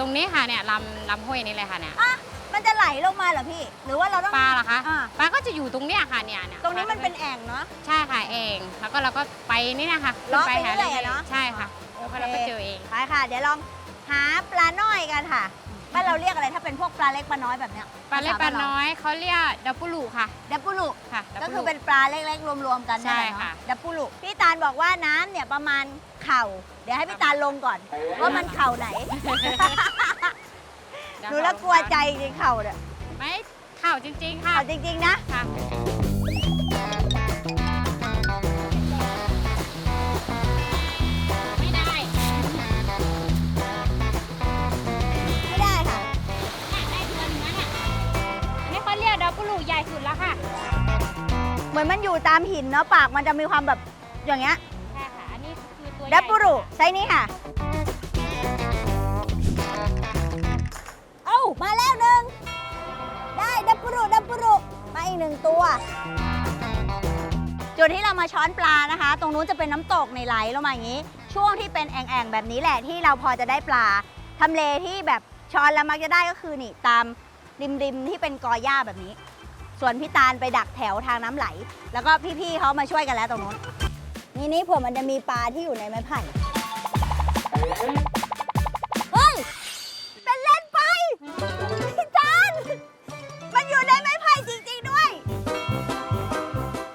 ตรงนี้ค่ะเนี่ยลำลำห้วยนี่เลยค่ะเนี่ยอะมันจะไหลลงมาเหรอพี่ หรือว่าเราต้องปลาเหรอคะอ่าปลาก็จะอยู่ตรงเนี้ยค่ะเนี่ยเยตรงนี้มันเป็นแอ่งเนาะ ใช่ค่ะเองแล้วก็เราก็ไปนี่นะคะเลาะขึ้นไปเรื่อยๆเนอะใช่ค่ะโอเคแล้วก็เราก็เจอเองไปค่ะ เดี๋ยวลองหาปลาน้อยกันค่ะบ้านเราเรียกอะไรถ้าเป็นพวกปลาเล็กปลาน้อยแบบเนี้ยปลาเล็กปลาน้อยเขาเรียกดับปูลูค่ะดับปูลุ ค่ะดับก็ปูคือลูเป็นปลาเล็กๆ รวมๆกันนั่นแหละใช่ค่ะ เนาะดับปูลุพี่ตาลบอกว่าน้ำเนี่ยประมาณเข่า เดี๋ยวให้พี่ตาลลงก่อน ว่ามันเข่าไหนดูแล้วกลัวใจจริงๆเข่าเนี่ยไม่ข่าวจริง ๆ ค่ะเข่าจริง ๆ นะ ค่ะ ไม่ได้ไม่ได้ค่ะ ได้เดือนนึงแล้วเนี่ยอันนี้เขาเรียกดับปูลูใหญ่สุดแล้วค่ะ เหมือนมันอยู่ตามหินเนาะปากมันจะมีความแบบอย่างเงี้ยใช่ค่ะ อันนี้คือตัวใหญ่ดับปูรุไซส์นี้ค่ะ เอ้ามาแล้วหนึ่งได้ดับปูรุดับปูรุมาอีกหนึ่งตัว จุดที่เรามาช้อนปลานะคะ ตรงนู้นจะเป็นน้ำตกในไหลลงมาอย่างนี้ ช่วงที่เป็นแอ่งๆแบบนี้แหละที่เราพอจะได้ปลาทำเลที่แบบช้อนแล้วมักจะได้ก็คือนี่ตามริมๆที่เป็นกอหญ้าแบบนี้ ส่วนพี่ตาลไปดักแถวทางน้ำไหล แล้วก็พี่ๆเขามาช่วยกันแล้วตรงนู้นนี่นี่เผื่อมันจะมีปลาที่อยู่ในไม้ไผ่เฮ้ยเป็นเล่นไปพี่จานมันอยู่ในไม้ไผ่จริงๆด้วย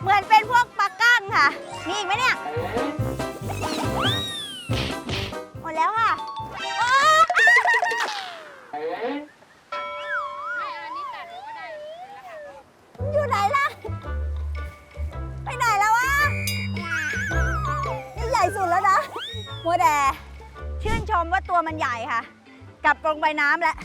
เหมือนเป็นพวกปลาก้างค่ะ มีอีกไหมเนี่ย อยู่ไหนล่ะ ไปไหนแล้ววะ นี่ใหญ่สุดแล้วนะมัวแต่ชื่นชมว่าตัวมันใหญ่ค่ะ กลับลงไปน้ำแล้ว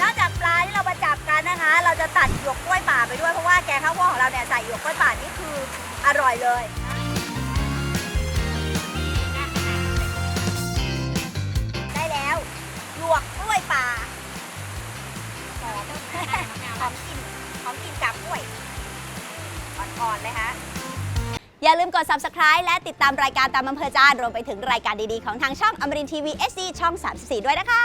นอกจากปลาที่เรามาจับกันนะคะ เราจะตัดหยวกกล้วยป่าไปด้วยเพราะว่าแกงข้าวโพดของเราเนี่ยใส่หยวกกล้วยป่านี่คืออร่อยเลย อ่อนเลยฮะ อย่าลืมกด subscribe และติดตามรายการตามอำเภอใจารวมไปถึงรายการดีๆ ของทางช่องอมรินทีวี SD ช่อง 34 ด้วยนะคะ